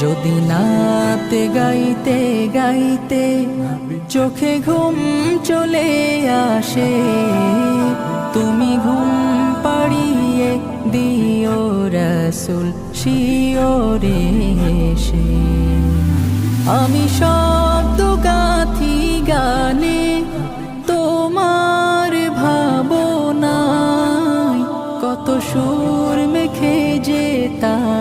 যদি নাতে গাইতে গাইতে চোখে ঘুম চলে আসে, তুমি ঘুম পাড়িয়ে দিও রসুল শিওরে এসে। আমি শব্দ গাথি গানে তোমার ভাবনায় কত সুর মেখে যে